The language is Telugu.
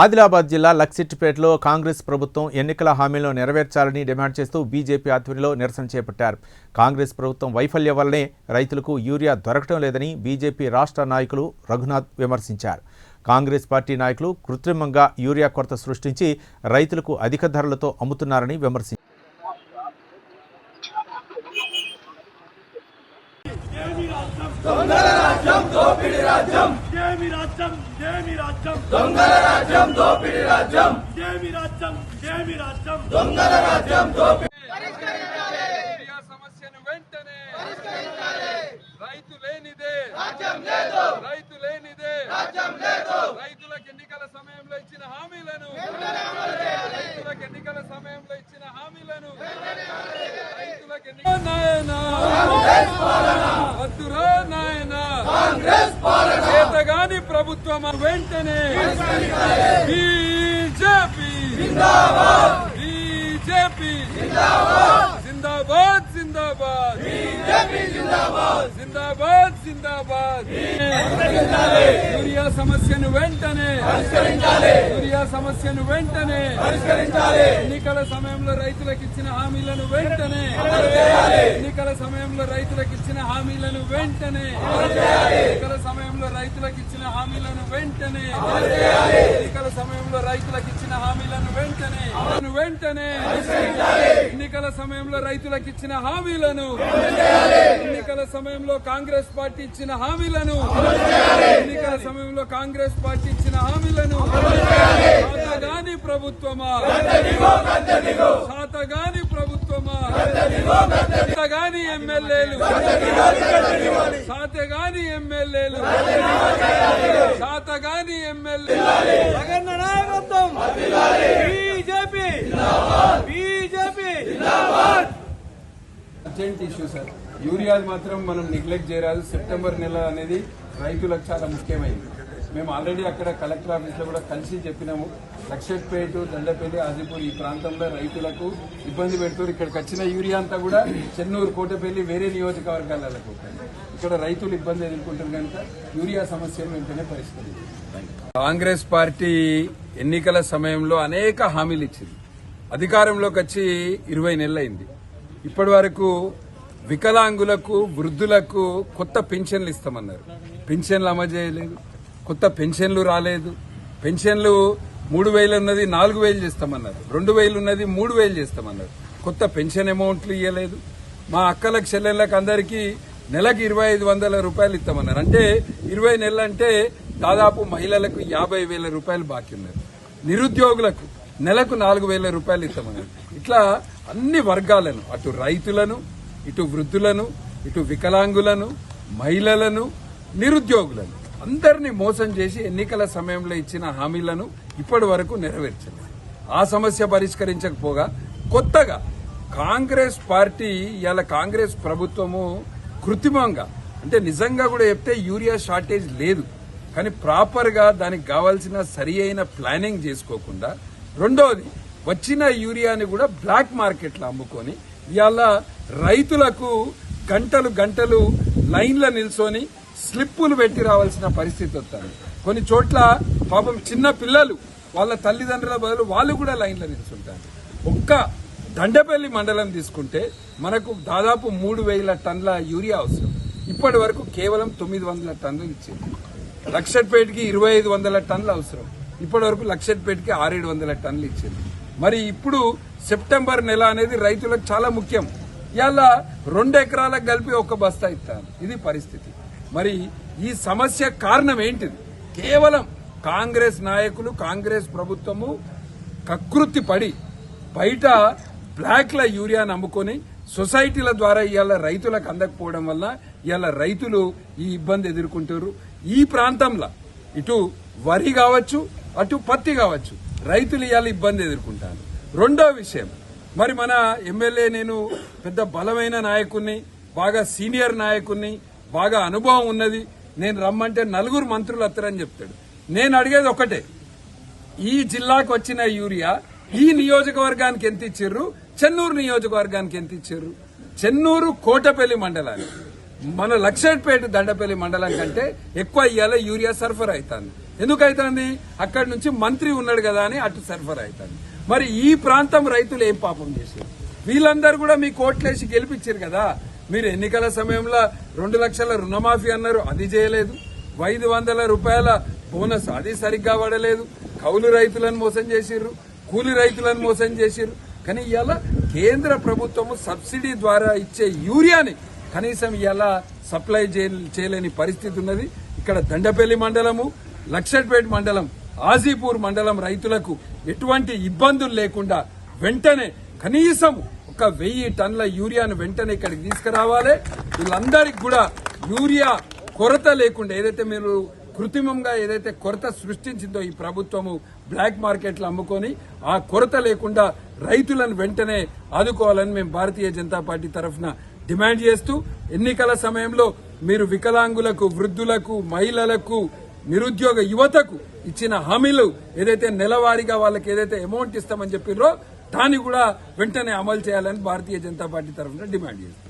ఆదిలాబాద్ జిల్లా లక్సిట్పేటలో కాంగ్రెస్ ప్రభుత్వం ఎన్నికల హామీలను నెరవేర్చాలని డిమాండ్ చేస్తూ బీజేపీ ఆధ్వర్యంలో నిరసన చేపట్టారు. కాంగ్రెస్ ప్రభుత్వం వైఫల్యం వల్లనే రైతులకు యూరియా దొరకటం లేదని బీజేపీ రాష్ట్ర నాయకులు రఘునాథ్ విమర్శించారు. కాంగ్రెస్ పార్టీ నాయకులు కృత్రిమంగా యూరియా కొరత సృష్టించి రైతులకు అధిక ధరలతో అమ్ముతున్నారని విమర్శించారు. జేమి రాజ్యం జేమి రాజ్యం. దొంగల రాజ్యం దోపిడి రాజ్యం. జేమి రాజ్యం జేమి రాజ్యం. దొంగల రాజ్యం యూరియా సమస్యను వెంటనే రైతు లేనిదే రైతు లేనిదే రైతులకు ఎన్నికల సమయంలో ఇచ్చిన హామీలను రైతులకు ఎన్నికల సమయంలో ఇచ్చిన హామీలను రైతులకు ఎన్నికల నాయనా వద్దురా నాయనా. చేతగాని ప్రభుత్వం వెంటనే బీజేపీ. బీజేపీ. జిందాబాద్. జిందాబాద్. జిందాబాద్ జిందాబాద్. యూరియా సమస్యను వెంటనే. యూరియా సమస్యను వెంటనే. ఎన్నికల సమయంలో రైతులకు ఇచ్చిన హామీలను వెంటనే. ఎన్నికల సమయంలో రైతులకు ఇచ్చిన హామీలను వెంటనే. ఎన్నికల సమయంలో రైతులకు ఇచ్చిన హామీలను వెంటనే. ఎన్నికల సమయంలో రైతులకు ఇచ్చిన హామీలను వెంటనే. వెంటనే ఎన్నికల సమయంలో రైతులకు ఇచ్చిన హామీలను ఎన్నికల సమయంలో కాంగ్రెస్ పార్టీ ఇచ్చిన హామీలను ఎన్నికల సమయంలో కాంగ్రెస్ పార్టీ ఇచ్చిన హామీలను శాతగాని ప్రభుత్వమా? శాతగాని ప్రభుత్వమా? శాతగాని ఎమ్మెల్యేలు? శాతగాని ఎమ్మెల్యేలు? శాతగాని ఎమ్మెల్యే జగన్ నాయకత్వం BJP BJP urgent issue sir యూరియాది మాత్రం మనం నెగ్లెక్ట్ చేయరాదు. సెప్టెంబర్ నెల అనేది రైతులకు చాలా ముఖ్యమైనది. మేము ఆల్రెడీ అక్కడ కలెక్టర్ ఆఫీస్లో కూడా కలిసి చెప్పినాము. లక్షపేట దండపల్లి ఆదిపూర్ ఈ ప్రాంతంలో రైతులకు ఇబ్బంది పెడుతున్నారు ఇక్కడికి వచ్చిన యూరియా అంతా కూడా చెన్నూరు కోటపల్లి వేరే నియోజకవర్గాలకు. ఇక్కడ రైతులు ఇబ్బంది ఎదుర్కొంటారు కనుక యూరియా సమస్యను వెంటనే పరిష్కరించారు కాంగ్రెస్ పార్టీ ఎన్నికల సమయంలో అనేక హామీలు ఇచ్చింది. అధికారంలోకి వచ్చి ఇరవై నెలలైంది. ఇప్పటి వరకు వికలాంగులకు వృద్ధులకు కొత్త పెన్షన్లు ఇస్తామన్నారు. పెన్షన్లు అమలు చేయలేదు. కొత్త పెన్షన్లు రాలేదు. పెన్షన్లు మూడు వేలు ఉన్నది నాలుగు వేలు చేస్తామన్నారు. రెండు వేలు ఉన్నది మూడు వేలు చేస్తామన్నారు. కొత్త పెన్షన్ అమౌంట్లు ఇవ్వలేదు మా అక్కలకు చెల్లెళ్ళకి అందరికీ నెలకు ఇరవై ఐదు వందల రూపాయలు ఇస్తామన్నారు. అంటే ఇరవై నెలలు అంటే దాదాపు మహిళలకు యాభై వేల రూపాయలు బాకీ ఉన్నారు నిరుద్యోగులకు నెలకు నాలుగు వేల రూపాయలు ఇస్తామని ఇట్లా అన్ని వర్గాలను అటు రైతులను ఇటు వృద్ధులను ఇటు వికలాంగులను మహిళలను నిరుద్యోగులను అందరినీ మోసం చేసి ఎన్నికల సమయంలో ఇచ్చిన హామీలను ఇప్పటి వరకు నెరవేర్చలేదు. ఆ సమస్య పరిష్కరించకపోగా కొత్తగా కాంగ్రెస్ పార్టీ ఇవాళ కాంగ్రెస్ ప్రభుత్వము కృత్రిమంగా అంటే నిజంగా కూడా చెప్తే యూరియా షార్టేజ్ లేదు. కానీ ప్రాపర్గా దానికి కావాల్సిన సరి అయిన ప్లానింగ్ చేసుకోకుండా రెండోది వచ్చిన యూరియాని కూడా బ్లాక్ మార్కెట్లో అమ్ముకొని ఇవాళ రైతులకు గంటలు గంటలు లైన్ల నిల్చొని స్లిప్పులు పెట్టి రావాల్సిన పరిస్థితి వస్తుంది. కొన్ని చోట్ల పాపం చిన్న పిల్లలు వాళ్ళ తల్లిదండ్రుల బదులు వాళ్ళు కూడా లైన్లో నిల్చుంటారు. ఒక్క దండపల్లి మండలం తీసుకుంటే మనకు దాదాపు మూడు వేల టన్నుల యూరియా అవసరం. ఇప్పటి వరకు కేవలం తొమ్మిది వందల టన్నులు ఇచ్చింది. లక్షపేటకి ఇరవై ఐదు వందల టన్నులు అవసరం. ఇప్పటి వరకు లక్షపేటకి ఆరేడు వందల టన్నులు ఇచ్చింది. మరి ఇప్పుడు సెప్టెంబర్ నెల అనేది రైతులకు చాలా ముఖ్యం. ఇవాళ రెండు ఎకరాలకు కలిపి ఒక బస్తా ఇస్తాను ఇది పరిస్థితి. మరి ఈ సమస్య కారణం ఏంటిది? కేవలం కాంగ్రెస్ నాయకులు కాంగ్రెస్ ప్రభుత్వము కకృతి పడి బయట బ్లాక్ల యూరియాను అమ్ముకొని సొసైటీల ద్వారా ఇవాళ రైతులకు అందకపోవడం వల్ల ఇవాళ రైతులు ఈ ఇబ్బంది ఎదుర్కొంటారు ఈ ప్రాంతంలో ఇటు వరి కావచ్చు అటు పత్తి కావచ్చు. రైతులు ఇవాళ ఇబ్బంది ఎదుర్కొంటారు. రెండో విషయం మరి మన ఎమ్మెల్యే నేను పెద్ద బలమైన నాయకుణ్ణి బాగా సీనియర్ నాయకుణ్ణి బాగా అనుభవం ఉన్నది. నేను రమ్మంటే నలుగురు మంత్రులు వస్తారని చెప్తాడు. నేను అడిగేది ఒకటే ఈ జిల్లాకు వచ్చిన యూరియా ఈ నియోజకవర్గానికి ఎంత ఇచ్చిర్రు చెన్నూరు నియోజకవర్గానికి ఎంత ఇచ్చిర్రు చెన్నూరు కోటపల్లి మండలానికి. మన లక్షపేట దండపల్లి మండలం కంటే ఎక్కువ ఇవాళ యూరియా సరఫరా అవుతుంది. ఎందుకైతుంది అక్కడి నుంచి మంత్రి ఉన్నాడు కదా అని అటు సరఫరా అవుతుంది మరి ఈ ప్రాంతం రైతులు ఏం పాపం చేశారు? వీళ్ళందరూ కూడా మీ కోట్లేసి గెలిపించారు కదా. మీరు ఎన్నికల సమయంలో రెండు లక్షల రుణమాఫీ అన్నారు అది చేయలేదు. ఐదు వందల రూపాయల బోనస్ అది సరిగ్గా పడలేదు కౌలు రైతులను మోసం చేసిర్రు కూలి రైతులను మోసం చేసిర్రు. కానీ ఇవాళ కేంద్ర ప్రభుత్వము సబ్సిడీ ద్వారా ఇచ్చే యూరియాని కనీసం ఇలా సప్లై చేయలేని పరిస్థితి ఉన్నది. ఇక్కడ దండపల్లి మండలము లక్షట్పేట మండలం ఆజీపూర్ మండలం రైతులకు ఎటువంటి ఇబ్బందులు లేకుండా వెంటనే కనీసం ఒక వెయ్యి టన్నుల యూరియాను వెంటనే ఇక్కడికి తీసుకురావాలి. వీళ్ళందరికీ కూడా యూరియా కొరత లేకుండా ఏదైతే మీరు కృత్రిమంగా ఏదైతే కొరత సృష్టించిందో ఈ ప్రభుత్వము బ్లాక్ మార్కెట్లో అమ్ముకొని ఆ కొరత లేకుండా రైతులను వెంటనే ఆదుకోవాలని మేము భారతీయ జనతా పార్టీ తరఫున డిమాండ్ చేస్తూ ఎన్నికల సమయంలో మీరు వికలాంగులకు వృద్ధులకు మహిళలకు నిరుద్యోగ యువతకు ఇచ్చిన హామీలు ఏదైతే నెలవారీగా వాళ్ళకి ఏదైతే అమౌంట్ ఇస్తామని చెప్పిర్రో దాన్ని కూడా వెంటనే అమలు చేయాలని భారతీయ జనతా పార్టీ తరఫున డిమాండ్ చేస్తుంది.